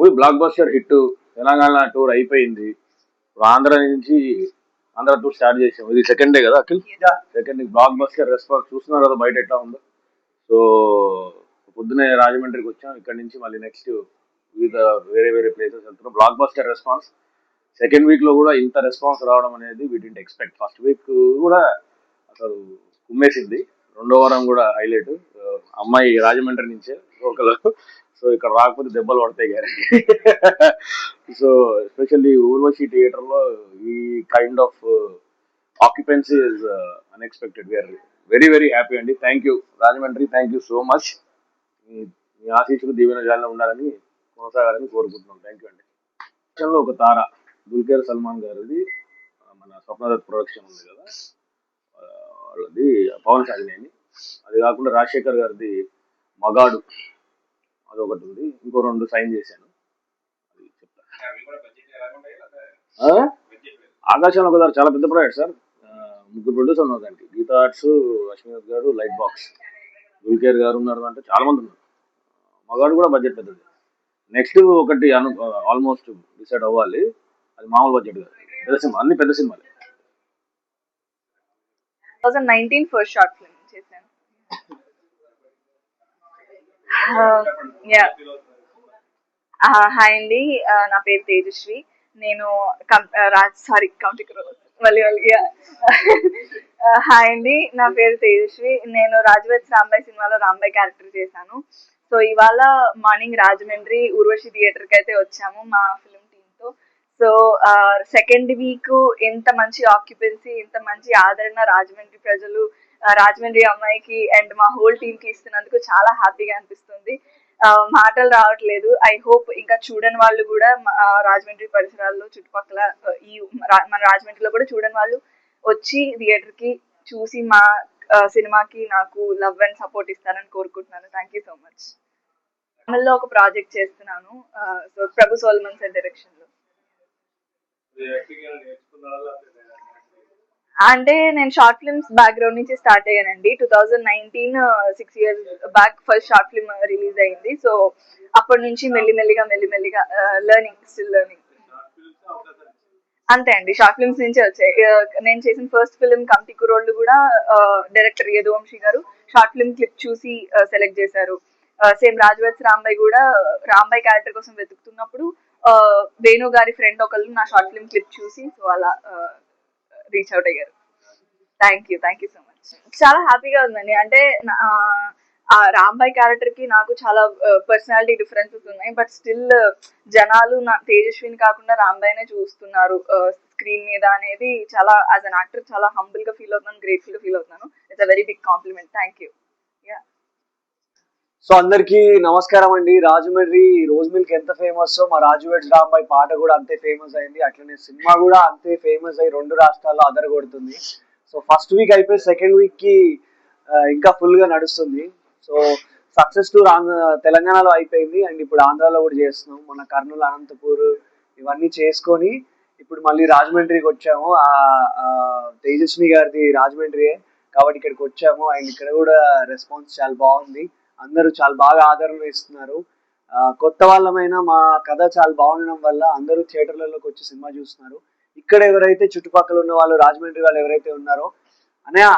Movie blockbuster hit Telangana tour అయిపోయింది. ఇప్పుడు ఆంధ్ర నుంచి ఆంధ్ర టూర్ స్టార్ట్ చేసాం. ఇది సెకండ్ డే కదా Akhil? Second blockbuster response చూస్తున్నారు కదా బయట ఎట్లా ఉందో. సో పొద్దునే రాజమండ్రికి వచ్చాం. ఇక్కడ నుంచి మళ్ళీ నెక్స్ట్ వివిధ వేరే వేరే ప్లేసెస్ వెళ్తున్నాం. బ్లాక్ బస్టర్ రెస్పాన్స్ సెకండ్ వీక్లో కూడా ఇంత రెస్పాన్స్ రావడం అనేది we didn't expect first week కూడా అసలు కుమ్మేసింది. రెండో వారం కూడా హైలైట్ అమ్మాయి రాజమండ్రి నుంచే ఒకరు సో ఇక్కడ రాకపోతే దెబ్బలు పడతాయి గారి సో ఎస్పెషల్లీ ఊర్వశి థియేటర్లో ఈ kind of occupancy is unexpected we are very very happy అండి. Thank you Rajahmundry thank you so much మీ ఆశీస్సులు దీవెన జాలలో ఉండాలని కొనసాగాలని కోరుకుంటున్నాం. థ్యాంక్ యూ అండి. లో ఒక తార దుల్కేర్ సల్మాన్ గారిది మన స్వప్నదత్ ప్రొడక్షన్ ఉంది కదా. వాళ్ళది పవన్ సాగినేని అది కాకుండా రాజశేఖర్ గారిది మగాడు. అదొకటి ఉంది. ఇంకో రెండు సైన్ చేశాను. అది? ఆకాశంలో ఒకసారి చాలా పెద్ద ప్రాజెక్ట్ సార్ ముగ్గురు ప్రొడ్యూసర్ ఉన్నారు దానికి. గీతా ఆర్ట్స్ అశ్వనాథ్ గారు లైట్ బాక్స్ దుల్కేర్ గారు ఉన్నారు అంటే చాలా మంది ఉన్నారు. మగాడు కూడా బడ్జెట్ పెద్దది. నెక్స్ట్ ఒకటి అను ఆల్మోస్ట్ డిసైడ్ అవ్వాలి. అది మామూలు బడ్జెట్ కాదు. పెద్ద సినిమా అన్ని పెద్ద సినిమాలే. Thousand nineteen first short film చేశాను. హాయ్ uh, uh, uh, అండి. నా పేరు తేజశ్రీ. నేను కం- రాజ్ సారీ కౌంటీ మళ్ళీ మళ్ళీ హాయ్ అండి. నా పేరు తేజశ్రీ. నేను రాజవత్ రాంబాయ్ సినిమాలో రాంబాయ్ క్యారెక్టర్ చేశాను. సో ఇవాళ మార్నింగ్ రాజమండ్రి ఊర్వశి థియేటర్కి అయితే వచ్చాము మా ఫిల్మ్ టీంతో సో సెకండ్ వీక్ ఎంత మంచి ఆక్యుపెన్సీ ఎంత మంచి ఆదరణ రాజమండ్రి ప్రజలు రాజమండ్రి అమ్మాయికి అండ్ మా హోల్ టీమ్కి ఇస్తున్నందుకు చాలా హ్యాపీగా అనిపిస్తుంది. మాటలు రావట్లేదు. ఐ హోప్ ఇంకా చూడని వాళ్ళు కూడా రాజమండ్రి పరిసరాల్లో చుట్టుపక్కల ఈ మన రాజమండ్రిలో కూడా చూడని వాళ్ళు వచ్చి థియేటర్కి చూసి మా సినిమాకి నాకు లవ్ అండ్ సపోర్ట్ ఇస్తారని కోరుకుంటున్నాను. థ్యాంక్ యూ సో మచ్ తమిళ్ళో ఒక ప్రాజెక్ట్ చేస్తున్నాను. సో ప్రభు సోల్మన్ సార్ డైరెక్షన్లో. అంటే నేను షార్ట్ ఫిల్మ్స్ బ్యాక్గ్రౌండ్ నుంచి స్టార్ట్ అయ్యానండి. Two thousand nineteen six years back first short film release అయింది. సో అప్పటి నుంచి మెల్లిమెల్లిగా మెల్లిమెల్లిగా లెర్నింగ్ uh, స్టిల్ లెర్నింగ్ అంతే అండి. షార్ట్ ఫిల్మ్స్ నుంచే వచ్చాయి. Uh, నేను చేసిన ఫస్ట్ ఫిల్మ్ కంటి కురోళ్ళు కూడా uh, director Yaduvamshi garu short film clip చూసి సెలెక్ట్ చేశారు. సేమ్ రాజవత్స్ రాంబాయ్ కూడా రాంబాయ్ క్యారెక్టర్ కోసం వెతుకుతున్నప్పుడు వేణు గారి ఫ్రెండ్ ఒకళ్ళు నా షార్ట్ ఫిల్మ్ క్లిప్ చూసి సో అలా రీచ్ అవుట్ అయ్యారు. Thank you thank you so much చాలా హ్యాపీగా ఉందండి. అంటే నా- ఆ రాంబాయ్ క్యారెక్టర్కి నాకు చాలా పర్సనాలిటీ డిఫరెన్సెస్ ఉన్నాయి. బట్ స్టిల్ జనాలు నా తేజస్విని కాకుండా రాంబాయ్నే చూస్తున్నారు. స్క్రీన్ మీద అనేది చాలా యాజ్ అన్ యాక్టర్ చాలా హంబుల్గా ఫీల్ అవుతున్నాను గ్రేట్ఫుల్గా ఫీల్ అవుతున్నాను. It's a very big compliment thank you yeah so అందరికి నమస్కారం అండి. రాజమండ్రి రోజ్ మిల్క్ ఎంత ఫేమస్? మా రాజు రాంబాయ్ పాట కూడా అంతే ఫేమస్ అయింది. అట్లనే సినిమా కూడా అంతే ఫేమస్ అయ్యి రెండు రాష్ట్రాల్లో అదర కొడుతుంది. సో ఫస్ట్ వీక్ అయిపోయి సెకండ్ వీక్కి ఇంకా ఫుల్గా నడుస్తుంది. సో సక్సెస్ టూర్ ఆంధ్ర తెలంగాణలో అయిపోయింది. అండ్ ఇప్పుడు ఆంధ్రాలో కూడా చేస్తున్నాం. మన కర్నూలు అనంతపూర్ ఇవన్నీ చేసుకొని ఇప్పుడు మళ్ళీ రాజమండ్రికి వచ్చాము. ఆ, తేజస్వి గారిది రాజమండ్రియే. కాబట్టి ఇక్కడికి వచ్చాము. అండ్ ఇక్కడ కూడా రెస్పాన్స్ చాలా బాగుంది. అందరూ చాలా బాగా ఆదరణ ఇస్తున్నారు. కొత్త వాళ్ళమైనా మా కథ చాలా బాగుండడం వల్ల అందరూ థియేటర్లలోకి వచ్చి సినిమా చూస్తున్నారు. ఇక్కడ ఎవరైతే చుట్టుపక్కల ఉన్న వాళ్ళు రాజమండ్రి వాళ్ళు ఎవరైతే ఉన్నారో అనయా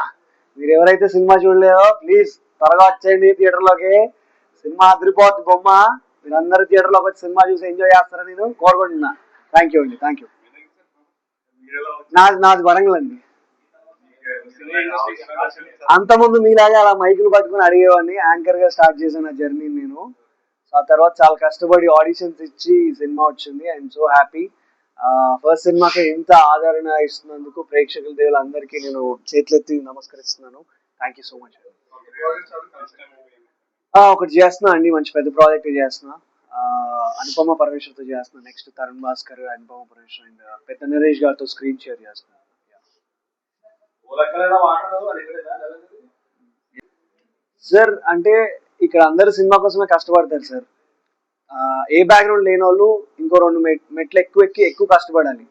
మీరు ఎవరైతే సినిమా చూడలేదో ప్లీజ్ త్వరగా వచ్చేయండి థియేటర్లోకి. సినిమా అదిరిపోద్ది బొమ్మ. మీరు అందరూ థియేటర్లోకి వచ్చి సినిమా చూసి ఎంజాయ్ చేస్తారని నేను కోరుకుంటున్నా. థ్యాంక్ యూ అండి థ్యాంక్ యూ నాది నాది వరంగల్ అండి. అంతకుముందు మీలాగా అలా మైకులు పట్టుకుని అడిగేవాడిని. యాంకర్గా స్టార్ట్ చేసిన జర్నీ నేను. సో ఆ తర్వాత చాలా కష్టపడి ఆడిషన్స్ ఇచ్చి సినిమా వచ్చింది. ఐఎమ్ సో హ్యాపీ ఫస్ట్ సినిమాకి ఇంత ఆదరణ ఇస్తున్నందుకు ప్రేక్షకుల దేవులు అందరికీ నేను చేతులెత్తి నమస్కరిస్తున్నాను. థ్యాంక్ యూ సో మచ్ ఒకటి చేస్తున్నా అండి. మంచి పెద్ద ప్రాజెక్ట్ చేస్తున్నా. అనుపమ పరమేశ్వర్తో చేస్తున్నా. నెక్స్ట్ తరుణ్ భాస్కర్ అనుపమ పరమేశ్వర్ అండ్ పెద్ద నరేష్ గారితో స్క్రీన్ షేర్ చేస్తున్నా. సార్ అంటే ఇక్కడ అందరూ సినిమా కోసమే కష్టపడతారు సార్. ఆ, ఏ బ్యాక్గ్రౌండ్ లేని వాళ్ళు ఇంకో రెండు మెట్- మెట్లు ఎక్కువ ఎక్కి ఎక్కువ కష్టపడాలి.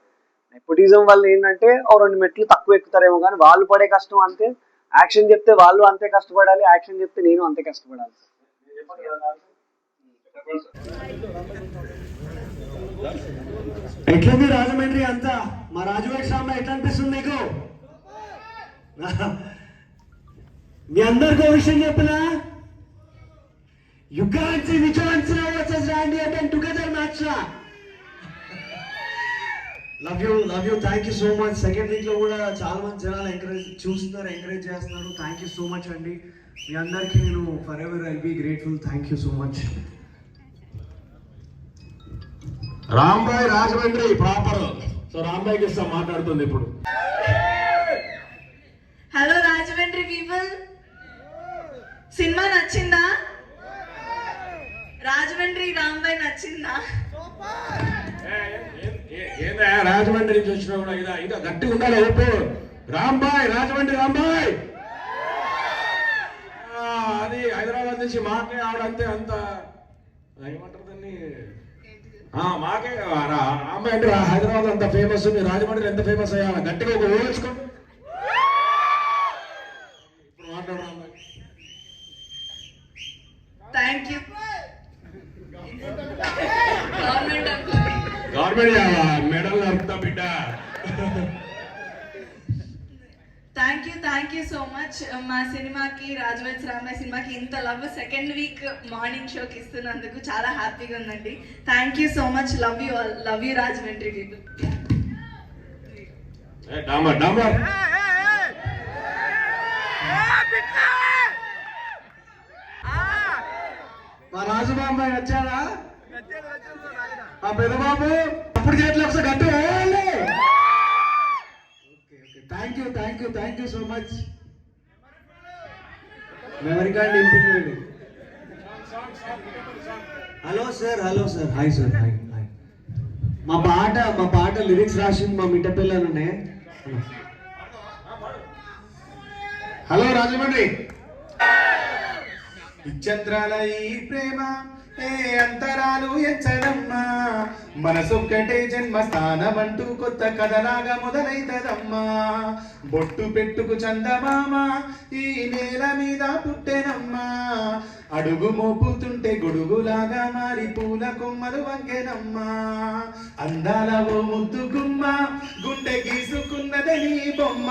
నెపోటిజం వల్ల ఏంటంటే ఓ రెండు మెట్లు తక్కువ ఎక్కుతారేమో కానీ వాళ్ళు పడే కష్టం అంతే. యాక్షన్ చెప్తే వాళ్ళు అంతే కష్టపడాలి యాక్షన్ చెప్తే నేను అంతే కష్టపడాలి. ఎట్లుంది రాజమండ్రి అంతా? మా రాజువేట్ సాంబ ఎట్లా అనిపిస్తుంది నీకు మీ అందరికీ ఒక విషయం చెప్పినా? యుగాంచి విజయాన్సి వచ్చేసి రాండి అంటే together match love you love you thank you so much second వీక్లో కూడా చాలా మంది జనాలు ఎంకరేజ్ చూస్తున్నారు ఎంకరేజ్ చేస్తున్నారు. థ్యాంక్ యూ సో మచ్ అండి మీ అందరికీ నేను forever I be grateful thank you so much Rambai Rajahmundry proper so రాంబాయ్కి ఇస్తాం మాట్లాడుతుంది ఇప్పుడు. హలో పీపుల్ సినిమా నచ్చిందా? రాజమండ్రి రాంబాయ్ నచ్చిందా? ఏందా రాజమండ్రి నుంచి వచ్చినా కూడా ఇదా గట్టి గట్టిగా ఉండాలి ఊపు రాంబాయ్ రాజమండ్రి రాంబాయ్. అది హైదరాబాద్ నుంచి మాకే ఆవిడంతే అంత ఏమంటారు దాన్ని? మాకే రా- రాంబాయ్ అంటే హైదరాబాద్ అంత ఫేమస్ ఉంది రాజమండ్రి ఎంత ఫేమస్ అయ్యా? గట్టిగా ఒక ఊహించుకోండి thank you thank you so much మా సినిమాకి రాజవైస్ రామాయ్ సినిమాకి ఇంత లవ్ సెకండ్ వీక్ మార్నింగ్ షోకి ఇస్తున్నందుకు చాలా హ్యాపీగా ఉందండి. Thank you so much love you all love you Rajahmundry people మా రాజుబాబాయ్ వచ్చాడా ఆ పెద్దబాబు అప్పుడు చేతిలో ఒకసారి గట్టి thank you thank you thank you so much memory card నింపించండి hello sir hello sir hi sir hi hi మా పాట మా పాట లిరిక్స్ రాసింది మా మిట్ట పిల్లలునే హలో రాజమండ్రి. ఇచ్చంత్రాల ఈ ప్రేమ ఏ అంతరాలు ఎంచడమ్మా మనసొక్కటే జన్మస్థానం అంటూ కొత్త కథలాగా మొదలైతదమ్మా. బొట్టు పెట్టుకు చందమామ ఈ నేల మీద పుట్టెనమ్మా. అడుగు మోపుతుంటే గొడుగులాగా మారి పూల కొమ్మలు వంకెనమ్మా. అందాల ఓ ముద్దు గుమ్మ గుండె గీసుకున్నదే నీ బొమ్మ.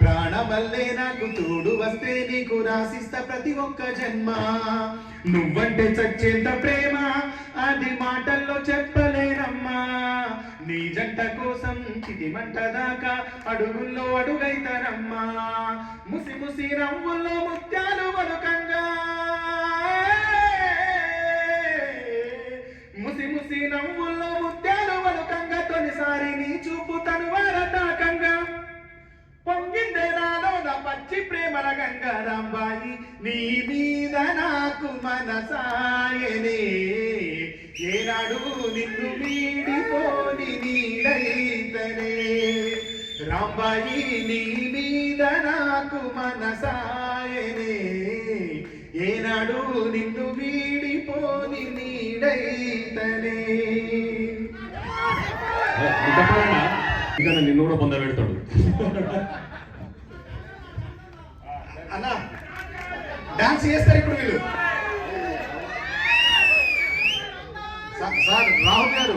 ప్రాణమల్లే నాకు తోడు వస్తే నీకు రాసిస్తా ప్రతి ఒక్క జన్మ. నువ్వంటే చచ్చేంత ప్రేమ అది మాటల్లో చెప్ప నీ జంట కోసం చితి మంట దాకా అడుగుల్లో అడుగైతారమ్మా ముసి ముసి నవ్వుల్లో ముత్యాలు వలుకంగా ముసి ముసి నవ్వుల్లో ముత్యాలు వలుకంగా తొలిసారి నీ చూపు తను వరదాకంగా పొంగిందే నాలో నా పచ్చి ప్రేమల గంగారాంబాయి నీ మీద నాకు మనసాయనే. ఏనాడు నిన్ను మీడి రాంబాయి నీ మీద నాకు మనసాయనే. ఏనాడు నిన్ను వీడిపోని నీడైతనే. ఇంకా నిన్ను కూడా పొందబెడతాడు. అన్న డాన్స్ చేస్తారు ఇప్పుడు వీళ్ళు సార్ రాహుల్ గారు.